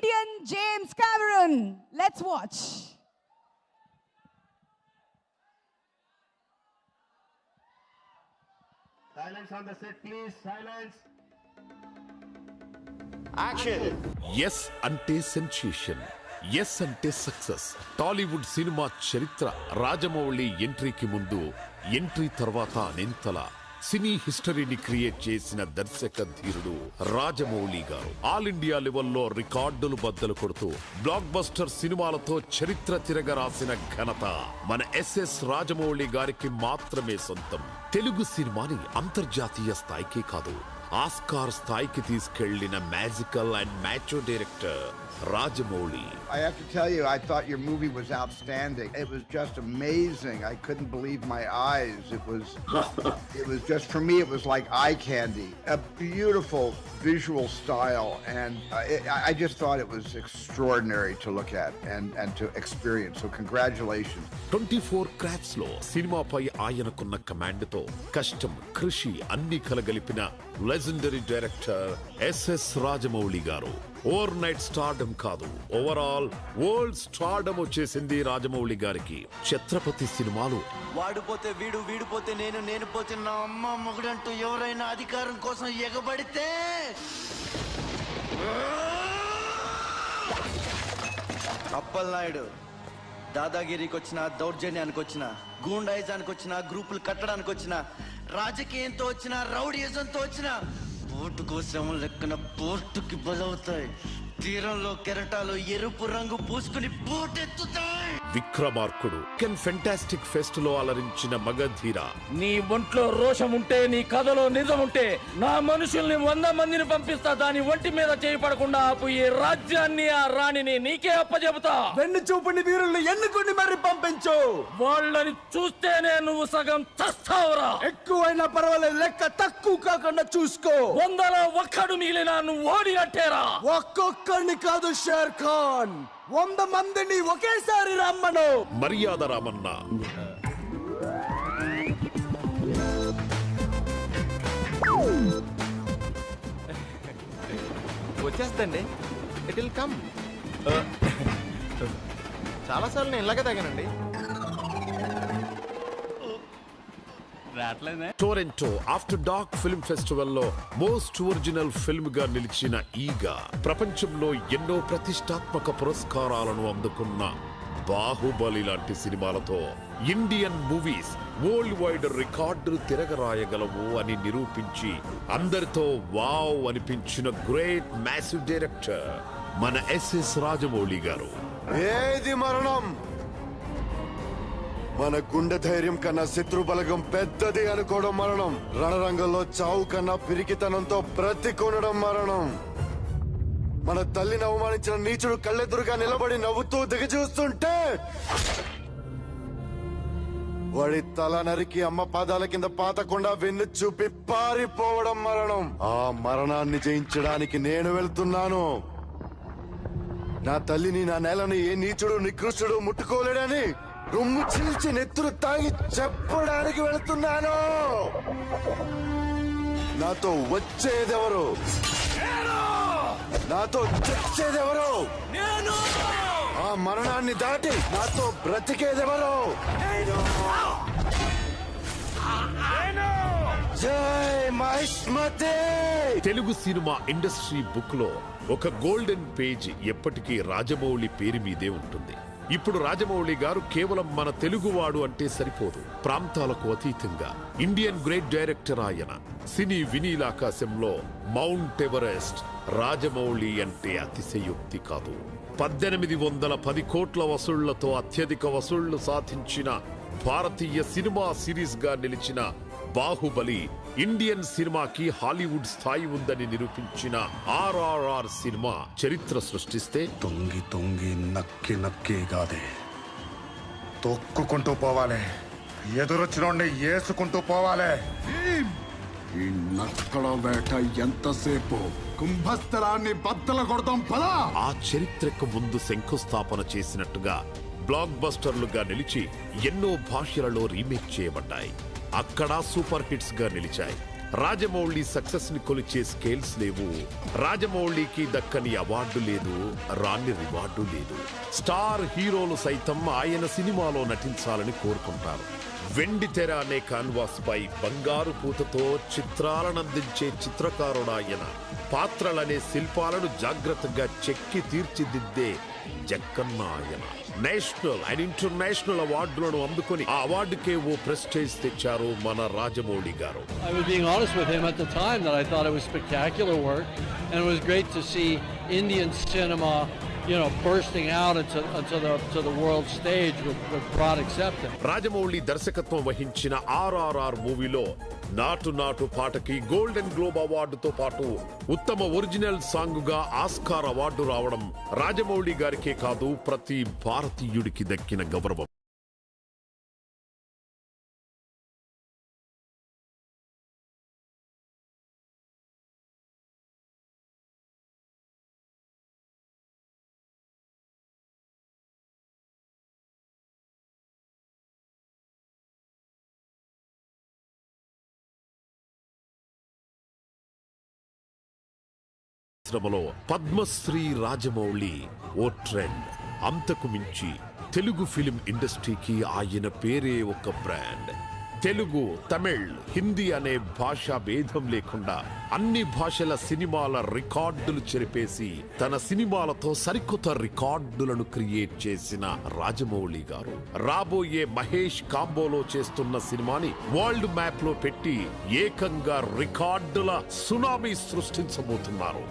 Indian James Cameron. Let's watch. Silence on the set, please. Silence. S అంటే sensation S అంటే success Tollywood cinema చరిత్ర రాజమౌళి ఎంట్రీకి ముందు entry తర్వాత అనింతల సినీ హిస్టరీని create చేసిన దర్శక ధీరుడు రాజమౌళి గారు. ఆల్ ఇండియా లెవెల్లో రికార్డులు బద్దలు కొడుతూ బ్లాక్ బస్టర్ సినిమాలతో చరిత్ర తిరగరాసిన ఘనత మన ఎస్ఎస్ రాజమౌళి గారికి మాత్రమే సొంతం. తెలుగు సినిమాని అంతర్జాతీయ స్థాయికి కాదు ఆస్కార్ స్థాయికి తీసుకెళ్లిన magical and macho director Rajamouli I have to tell you, I thought your movie was outstanding. It was just amazing. I couldn't believe my eyes. It was, it was just for me. It was like eye candy. A beautiful visual style, and uh, it, I I just thought it was extraordinary to look at and and to experience. So congratulations. Twenty four crafts లో సినిమాపై ఆయనకున్న command తో కష్టం కృషి అన్ని కలగలిపిన legendary director SS Rajamouli garu. Overnight stardom కాదు. Overall world stardom వచ్చేసింది రాజమౌళి గారికి. ఛత్రపతి సినిమాలు. వాడిపోతే వీడు వీడిపోతే నేను నేను పోతే నా అమ్మ మొగుడంటూ ఎవరైనా అధికారం కోసం ఎగబడితే అప్పలనాయుడు దాదాగిరికి వచ్చిన దౌర్జన్యానికి వచ్చిన గూండాయిజానికి వచ్చిన గ్రూపులు కట్టడానికి వచ్చిన రాజకీయంతో వచ్చిన రౌడీయిజంతో వచ్చిన ఓటు కోసం లెక్కన పోర్టుకి బలవుతాయి. తీరంలో కెరటాలు ఎరుపు రంగు పూసుకుని పోటెత్తుతాయి. విక్రమార్కుడు. కెన్ ఫెంటాస్టిక్ ఫెస్ట్లో అలరించిన మగధీర. నీ ఒంట్లో రోషం ఉంటే నీ కథలో నిజం ఉంటే నా మనుషుల్ని వంద మందిని పంపిస్తా దాని ఒంటి మీద చేయపడకుండా ఆపు ఈ రాజ్యాన్ని ఆ రాణిని నీకే అప్పచెబుతా వెన్ను చూపుని వీరుల్ని ఎన్నుకుని మరి పంపించు. వాళ్ళని చూస్తేనే నువ్వు సగం చస్తావురా. ఎక్కువైనా పర్వాలేదు లెక్క తక్కువ కాకుండా చూసుకో. వందలో ఒక్కడు మిగిలినా నువ్వు ఓడినట్టేరా ఒక్కొక్కరిని కాదు షేర్ ఖాన్ వంద మందిని ఒకేసారి రమ్మను. Maryada Ramanna. వచ్చేస్తండి. It will come. చాలాసార్లు నేను ఇలాగే తాగానండి. టొరంటో ఆఫ్టర్ డార్క్ ఫిల్మ్ ఫెస్టివల్లో మోస్ట్ ఒరిజినల్ ఫిల్మ్గా నిలిచిన ఈగ ప్రపంచంలో ఎన్నో ప్రతిష్టాత్మక పురస్కారాలను అందుకున్న బాహుబలి లాంటి సినిమాలతో ఇండియన్ మూవీస్ వరల్డ్ వైడ్ రికార్డులు తిరగరాయగలవు అని నిరూపించి అందరితో వావ్ అనిపించిన గ్రేట్ మ్యాసివ్ డైరెక్టర్ మన ఎస్ఎస్ రాజమౌళి గారు. ఏది మరణం? మన గుండె ధైర్యం కన్నా శత్రు బలగం పెద్దది అనుకోవడం మరణం. రణరంగంలో చావు కన్నా పిరికితనంతో బ్రతికొనడం మరణం. మన తల్లిని అవమానించిన నీచుడు కళ్ళెదురుగా నిలబడి నవ్వుతూ దిగజూస్తుంటే వాడి తల నరికి అమ్మ పాదాల కింద పాతకుండా వెన్ను చూపి పారిపోవడం మరణం. ఆ మరణాన్ని జయించడానికి నేను వెళ్తున్నాను. నా తల్లిని నా నేలని ఏ నీచుడు నికృష్టుడు ముట్టుకోలేడని రొమ్ము చీల్చి నెత్తురు తాగి చెప్పడానికి వెళుతున్నాను. నాతో వచ్చేదెవరు? నాతో చచ్చేదెవరు? ఆ మరణాన్ని దాటి నాతో బ్రతికేదెవరు? జై మహిష్మతే! తెలుగు సినిమా ఇండస్ట్రీ బుక్లో ఒక గోల్డెన్ పేజ్ ఎప్పటికీ రాజమౌళి పేరు మీదే ఉంటుంది. ఇప్పుడు రాజమౌళి గారు కేవలం మన తెలుగువాడు అంటే సరిపోదు. ప్రాంతాలకు అతీతంగా. ఇండియన్ గ్రేట్ డైరెక్టర్ ఆయన. సినీ వినీలాకాశంలో మౌంట్ ఎవరెస్ట్ రాజమౌళి అంటే అతిశయోక్తి కాదు. పద్దెనిమిది వందల పది కోట్ల వసూళ్ళతో అత్యధిక వసూళ్ళు సాధించిన భారతీయ సినిమా సిరీస్గా నిలిచిన బాహుబలి ఇండియన్ సినిమాకి హాలీవుడ్ స్థాయి ఉందని నిరూపించిన ఆర్ఆర్ఆర్ సినిమా చరిత్ర సృష్టిస్తే తొంగి తొంగి నక్కి నక్కి కాదే తొక్కుకుంటూ పోవాలి. ఎదురొచ్చినోడిని ఏసుకుంటూ పోవాలి. ఈ నక్కల వేట ఎంతసేపు? కుంభస్థలాన్ని బద్దల కొడతాం పదా! ఆ చరిత్రకు ముందు శంకుస్థాపన చేసినట్టుగా బ్లాక్ బస్టర్లుగా నిలిచి ఎన్నో భాషలలో రీమేక్ చేయబడ్డాయి. అక్కడ సూపర్ హిట్స్గా నిలిచాయి. రాజమౌళి సక్సెస్ని కొలిచే స్కేల్స్ లేవు. రాజమౌళికి దక్కని అవార్డు లేదు రాణి రివార్డు లేదు. స్టార్ హీరోలు సైతం ఆయన సినిమాలో నటించాలని కోరుకుంటారు. వెండి తెర అనే కాన్వాస్ పై బంగారు పూతతో చిత్రాలనందించే చిత్రకారుడాయన. పాత్రలనే శిల్పాలను జాగ్రత్తగా చెక్కి తీర్చిదిద్దే జక్కన్న ఆయన నేషనల్ అండ్ ఇంటర్నేషనల్ అవార్డులను అందుకొని ఆ అవార్డుకే ఓ ప్రెస్టేజ్ తెచ్చారు మన రాజమౌళి గారు. I was being honest with him at the time that I thought it was spectacular work, and it was great to see Indian cinema, you know, bursting out into, into the to the world stage with, with broad acceptance. Rajamouli దర్శకత్వం వహించిన ఆర్ఆర్ఆర్ మూవీలో నాటు నాటు పాటకి golden globe అవార్డుతో పాటు ఉత్తమ original సాంగ్గా Oscar award రావడం రాజమౌళి గారికే కాదు ప్రతి భారతీయుడికి దక్కిన గౌరవం పరిశ్రమలో పద్మశ్రీ రాజమౌళి ఓ ట్రెండ్. అంతకు మించి తెలుగు ఫిలిం ఇండస్ట్రీకి ఆయన పేరే ఒక బ్రాండ్. తెలుగు తమిళ్ హిందీ అనే భాషా భేదం లేకుండా అన్ని భాషల సినిమాల రికార్డులు చెరిపేసి తన సినిమాలతో సరికొత్త రికార్డులను క్రియేట్ చేసిన రాజమౌళి గారు. రాబోయే మహేష్ కాంబోలో చేస్తున్న సినిమాని వరల్డ్ మ్యాప్లో పెట్టి ఏకంగా రికార్డుల సునామీ సృష్టించబోతున్నారు.